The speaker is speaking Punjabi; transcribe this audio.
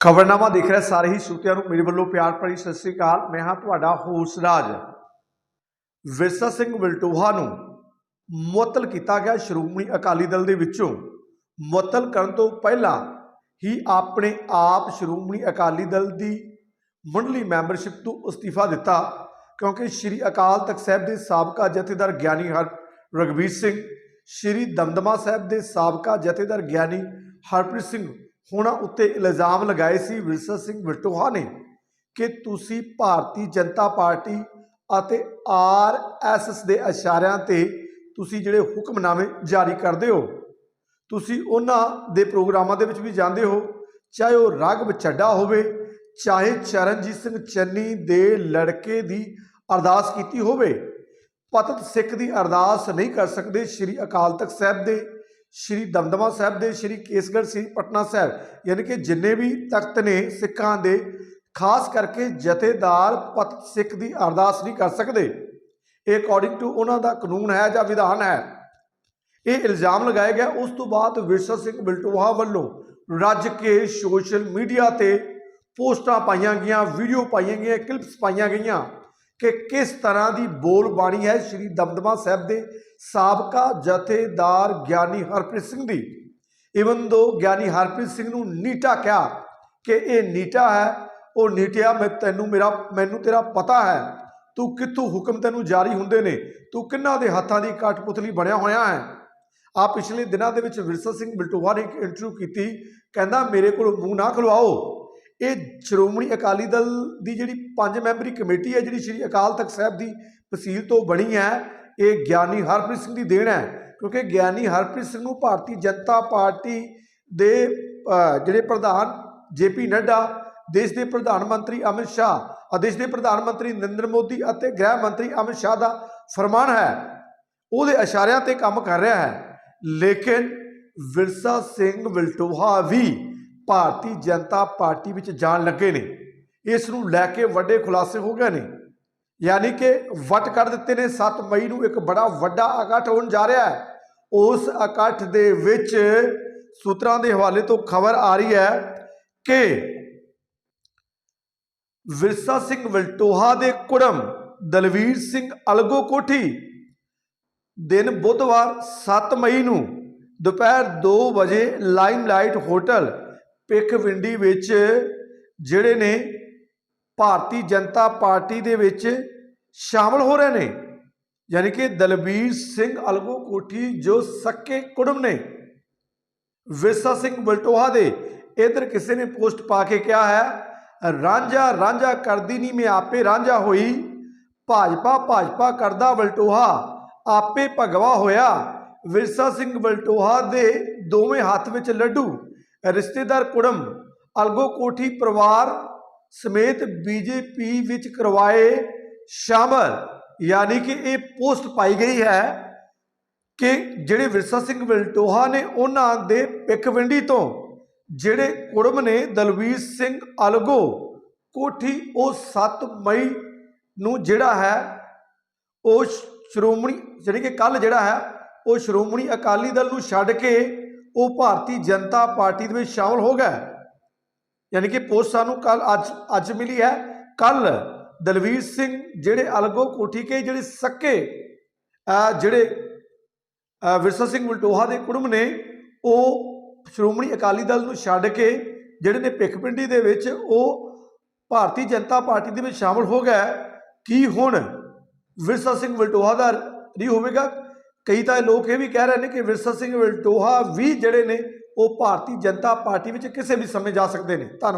ਖਬਰਨਾਮਾ ਦੇਖ ਰਹੇ, ਸਾਰੇ ਹੀ ਸਰੋਤਿਆਂ ਨੂੰ ਮੇਰੇ ਵੱਲੋਂ ਪਿਆਰ ਭਰੀ ਸਤਿ ਸ੍ਰੀ ਅਕਾਲ। ਮੈਂ ਹਾਂ ਤੁਹਾਡਾ ਹੋਸ ਰਾਜ। ਵਿਰਸਾ ਸਿੰਘ ਵਿਲਟੋਹਾ ਨੂੰ ਮੁਅੱਤਲ ਕੀਤਾ ਗਿਆ ਸ਼੍ਰੋਮਣੀ ਅਕਾਲੀ ਦਲ ਦੇ ਵਿੱਚੋਂ। ਮੁਅੱਤਲ ਕਰਨ ਤੋਂ ਪਹਿਲਾਂ ਹੀ ਆਪਣੇ ਆਪ ਸ਼੍ਰੋਮਣੀ ਅਕਾਲੀ ਦਲ ਦੀ ਮੰਡਲੀ ਮੈਂਬਰਸ਼ਿਪ ਤੋਂ ਅਸਤੀਫਾ ਦਿੱਤਾ, ਕਿਉਂਕਿ ਸ਼੍ਰੀ ਅਕਾਲ ਤਖਤ ਸਾਹਿਬ ਦੇ ਸਾਬਕਾ ਜਥੇਦਾਰ ਗਿਆਨੀ ਹਰ ਰਗਵੀਰ ਸਿੰਘ, ਸ਼੍ਰੀ ਦਮਦਮਾ ਸਾਹਿਬ ਦੇ ਸਾਬਕਾ ਜਥੇਦਾਰ ਗਿਆਨੀ ਹਰਪ੍ਰੀਤ ਸਿੰਘ ਹੋਣਾ ਉੱਤੇ ਇਲਜ਼ਾਮ ਲਗਾਏ ਸੀ ਵਿਰਸਾ ਸਿੰਘ ਵਲਟੋਹਾ ਨੇ ਕਿ ਤੁਸੀਂ ਭਾਰਤੀ ਜਨਤਾ ਪਾਰਟੀ ਅਤੇ ਆਰਐਸਐਸ ਦੇ ਇਸ਼ਾਰਿਆਂ ਤੇ ਤੁਸੀਂ ਜਿਹੜੇ ਹੁਕਮਨਾਮੇ ਜਾਰੀ ਕਰਦੇ ਹੋ, ਤੁਸੀਂ ਉਹਨਾਂ ਦੇ ਪ੍ਰੋਗਰਾਮਾਂ ਦੇ ਵਿੱਚ ਵੀ ਜਾਂਦੇ ਹੋ, ਚਾਹੇ ਉਹ ਰਾਘਵ ਚੱਡਾ ਹੋਵੇ, ਚਾਹੇ ਚਰਨਜੀਤ ਸਿੰਘ ਚੰਨੀ ਦੇ ਲੜਕੇ ਦੀ ਅਰਦਾਸ ਕੀਤੀ ਹੋਵੇ, ਪਤਤ ਸਿੱਖ ਦੀ ਅਰਦਾਸ ਨਹੀਂ ਕਰ ਸਕਦੇ ਸ਼੍ਰੀ ਅਕਾਲ ਤਖਤ ਸਾਹਿਬ ਦੇ ਸ਼੍ਰੀ ਦਮਦਮਾ ਸਾਹਿਬ ਦੇ ਸ਼੍ਰੀ ਕੇਸਗੜ੍ਹ ਸ੍ਰੀ ਪਟਨਾ ਸਾਹਿਬ, ਯਾਨੀ ਕਿ ਜਿੰਨੇ ਵੀ ਤਖਤ ਨੇ ਸਿੱਖਾਂ ਦੇ, ਖਾਸ ਕਰਕੇ ਜਥੇਦਾਰ ਪਤ ਸਿੱਖ ਦੀ ਅਰਦਾਸ ਨਹੀਂ ਕਰ ਸਕਦੇ। ਇਹ ਅਕੋਰਡਿੰਗ ਟੂ ਉਹਨਾਂ ਦਾ ਕਾਨੂੰਨ ਹੈ ਜਾਂ ਵਿਧਾਨ ਹੈ। ਇਹ ਇਲਜ਼ਾਮ ਲਗਾਇਆ ਗਿਆ। ਉਸ ਤੋਂ ਬਾਅਦ ਵਿਰਸਾ ਸਿੰਘ ਬਿਲਟੋਹਾ ਵੱਲੋਂ ਰੱਜ ਕੇ ਸੋਸ਼ਲ ਮੀਡੀਆ ਤੇ ਪੋਸਟਾਂ ਪਾਈਆਂ ਗਈਆਂ, ਵੀਡੀਓ ਪਾਈਆਂ ਗਈਆਂ, ਕਲਿੱਪਸ ਪਾਈਆਂ ਗਈਆਂ। ਕਿ ਕਿਸ ਤਰ੍ਹਾਂ ਦੀ ਬੋਲ ਬਾਣੀ ਹੈ ਸ਼੍ਰੀ ਦਮਦਮਾ ਸਾਹਿਬ ਦੇ ਸਾਬਕਾ ਜਥੇਦਾਰ ਗਿਆਨੀ ਹਰਪ੍ਰੀਤ ਸਿੰਘ ਦੀ। ਇਵਨ ਦੋ ਗਿਆਨੀ ਹਰਪ੍ਰੀਤ ਸਿੰਘ ਨੂੰ ਨੀਟਾ ਕਿਹਾ ਕਿ ਇਹ ਨੀਟਾ ਹੈ, ਉਹ ਨੀਟਿਆ, ਮੈਂ ਤੈਨੂੰ ਮੇਰਾ, ਮੈਨੂੰ ਤੇਰਾ ਪਤਾ ਹੈ। ਤੂੰ ਕਿੱਥੋਂ ਹੁਕਮ ਤੈਨੂੰ ਜਾਰੀ ਹੁੰਦੇ ਨੇ? ਤੂੰ ਕਿੰਨਾਂ ਦੇ ਹੱਥਾਂ ਦੀ ਕਠਪੁਤਲੀ ਬਣਿਆ ਹੋਇਆ ਹੈ? ਆ ਪਿਛਲੇ ਦਿਨਾਂ ਦੇ ਵਿੱਚ ਵਿਰਸਾ ਸਿੰਘ ਬਿਲਟੋਹਾ ਨੇ ਇੱਕ ਇੰਟਰਵਿਊ ਕੀਤੀ, ਕਹਿੰਦਾ, ਮੇਰੇ ਕੋਲ ਮੂੰਹ ਨਾ ਖਲਵਾਓ। ਇਹ ਸ਼੍ਰੋਮਣੀ ਅਕਾਲੀ ਦਲ ਦੀ ਜਿਹੜੀ ਪੰਜ ਮੈਂਬਰੀ ਕਮੇਟੀ ਹੈ, ਜਿਹੜੀ ਸ਼੍ਰੀ ਅਕਾਲ ਤਖਤ ਸਾਹਿਬ ਦੀ ਤਹਿਸੀਲ ਤੋਂ ਬਣੀ ਹੈ, ਇਹ ਗਿਆਨੀ ਹਰਪ੍ਰੀਤ ਸਿੰਘ ਦੀ ਦੇਣ ਹੈ। ਕਿਉਂਕਿ ਗਿਆਨੀ ਹਰਪ੍ਰੀਤ ਸਿੰਘ ਨੂੰ ਭਾਰਤੀ ਜਨਤਾ ਪਾਰਟੀ ਦੇ ਜਿਹੜੇ ਪ੍ਰਧਾਨ ਜੇਪੀ ਨੱਡਾ, ਦੇਸ਼ ਦੇ ਪ੍ਰਧਾਨ ਮੰਤਰੀ ਅਮਿਤ ਸ਼ਾਹ ਅਤੇ ਦੇਸ਼ ਦੇ ਪ੍ਰਧਾਨ ਮੰਤਰੀ ਨਰਿੰਦਰ ਮੋਦੀ ਅਤੇ ਗ੍ਰਹਿ ਮੰਤਰੀ ਅਮਿਤ ਸ਼ਾਹ ਦਾ ਫਰਮਾਨ ਹੈ। ਉਹਦੇ ਇਸ਼ਾਰਿਆਂ ਤੇ ਕੰਮ ਕਰ ਰਿਹਾ ਹੈ। ਲੇਕਿਨ ਵਿਰਸਾ ਸਿੰਘ ਵਿਲਟੋਹਾ ਵੀ ਭਾਰਤੀ ਜਨਤਾ ਪਾਰਟੀ ਵਿੱਚ ਜਾਣ ਲੱਗੇ ਨੇ। ਇਸ ਨੂੰ ਲੈ ਕੇ ਵੱਡੇ ਖੁਲਾਸੇ ਹੋ ਗਏ ਨੇ। ਯਾਨੀ ਕਿ ਵਟ ਕਰ ਦਿੱਤੇ ਨੇ। 7 ਮਈ ਨੂੰ ਇੱਕ ਬੜਾ ਵੱਡਾ ਇਕੱਠ ਹੋਣ ਜਾ ਰਿਹਾ ਹੈ। ਉਸ ਇਕੱਠ ਦੇ ਵਿੱਚ ਸੂਤਰਾਂ ਦੇ ਹਵਾਲੇ ਤੋਂ ਖਬਰ ਆ ਰਹੀ ਹੈ ਕਿ ਵਿਰਸਾ ਸਿੰਘ ਵਲਟੋਹਾ ਦੇ ਕੁੜਮ ਦਲਵੀਰ ਸਿੰਘ ਅਲਗੋ ਕੋਠੀ ਦਿਨ ਬੁੱਧਵਾਰ 7 ਮਈ ਨੂੰ ਦੁਪਹਿਰ 2 ਵਜੇ ਲਾਈਮਲਾਈਟ ਹੋਟਲ ਪਿੱਖਵਿੰਡੀ ਵਿੱਚ ਜਿਹੜੇ ਨੇ ਭਾਰਤੀ ਜਨਤਾ ਪਾਰਟੀ ਦੇ ਵਿੱਚ ਸ਼ਾਮਲ ਹੋ ਰਹੇ ਨੇ, ਯਾਨੀ ਕਿ ਦਲਬੀਰ ਸਿੰਘ ਅਲਗੋ ਕੋਠੀ ਜੋ ਸੱਕੇ ਕੁੜਮ ਨੇ, ਵਿਰਸਾ ਸਿੰਘ ਬਲਟੋਹਾ ਦੇ, ਇਧਰ ਕਿਸੇ ਨੇ ਪੋਸਟ ਪਾ ਕੇ ਕਿਹਾ ਹੈ, ਰਾਂਝਾ ਰਾਂਝਾ ਕਰਦੀ ਨਹੀਂ ਮੈਂ ਆਪੇ ਰਾਂਝਾ ਹੋਈ, ਭਾਜਪਾ ਭਾਜਪਾ ਕਰਦਾ ਬਲਟੋਹਾ, ਆਪੇ ਭਗਵਾ ਹੋਇਆ। ਵਿਰਸਾ ਸਿੰਘ ਬਲਟੋਹਾ ਦੇ ਦੋਵੇਂ ਹੱਥ ਵਿੱਚ ਲੱਡੂ ਰਿਸ਼ਤੇਦਾਰ ਕੁੜਮ, ਅਲਗੋ ਕੋਠੀ ਪਰਿਵਾਰ ਸਮੇਤ ਬੀਜੇਪੀ ਵਿੱਚ ਕਰਵਾਏ ਸ਼ਾਮਲ। ਯਾਨੀ ਕਿ ਇਹ ਪੋਸਟ ਪਾਈ ਗਈ ਹੈ ਕਿ ਜਿਹੜੇ ਵਿਰਸਾ ਸਿੰਘ ਵਲਟੋਹਾ ਨੇ ਉਹਨਾਂ ਦੇ ਪਿੱਖਵਿੰਡੀ ਤੋਂ, ਜਿਹੜੇ ਕੁੜਮ ਨੇ ਦਲਵੀਰ ਸਿੰਘ ਅਲਗੋ ਕੋਠੀ ਉਹ 7 ਮਈ ਨੂੰ ਜਿਹੜਾ ਹੈ, ਉਹ ਸ਼੍ਰੋਮਣੀ ਜਿਹੜੀ ਕਿ ਕੱਲ ਜਿਹੜਾ ਹੈ, ਉਹ ਸ਼੍ਰੋਮਣੀ ਅਕਾਲੀ ਦਲ ਨੂੰ ਛੱਡ ਕੇ ਉਹ ਭਾਰਤੀ ਜਨਤਾ ਪਾਰਟੀ ਦੇ ਵਿੱਚ ਸ਼ਾਮਲ ਹੋ ਗਏ। ਯਾਨੀ ਕਿ ਪੋਸਟ ਸਾਨੂੰ ਕੱਲ ਅੱਜ ਅੱਜ ਮਿਲੀ ਹੈ। ਕੱਲ ਦਲਵੀਰ ਸਿੰਘ ਜਿਹੜੇ ਅਲਗੋ ਕੋਠੀ ਕੇ ਜਿਹੜੇ ਸੱਕੇ ਜਿਹੜੇ ਵਿਰਸਾ ਸਿੰਘ ਵਲਟੋਹਾ ਦੇ ਕੁੜਮ ਨੇ, ਉਹ ਸ਼੍ਰੋਮਣੀ ਅਕਾਲੀ ਦਲ ਨੂੰ ਛੱਡ ਕੇ ਜਿਹੜੇ ਨੇ ਪਿੱਖਪਿੰਡੀ ਦੇ ਵਿੱਚ ਉਹ ਭਾਰਤੀ ਜਨਤਾ ਪਾਰਟੀ ਦੇ ਵਿੱਚ ਸ਼ਾਮਲ ਹੋ ਗਿਆ ਕੀ ਹੁਣ ਵਿਰਸਾ ਸਿੰਘ ਵਲਟੋਹਾ ਦਾ ਰੀ ਹੋਵੇਗਾ? ਕਈ ਤਾਂ ਲੋਕ ਇਹ ਵੀ ਕਹਿ ਰਹੇ ਨੇ ਕਿ ਵਿਰਸਾ ਸਿੰਘ ਵਲਟੋਹਾ ਵੀ ਜਿਹੜੇ ਨੇ ਉਹ ਭਾਰਤੀ ਜਨਤਾ ਪਾਰਟੀ ਵਿੱਚ ਕਿਸੇ ਵੀ ਸਮੇਂ ਜਾ ਸਕਦੇ ਨੇ। ਧੰਨਵਾਦ।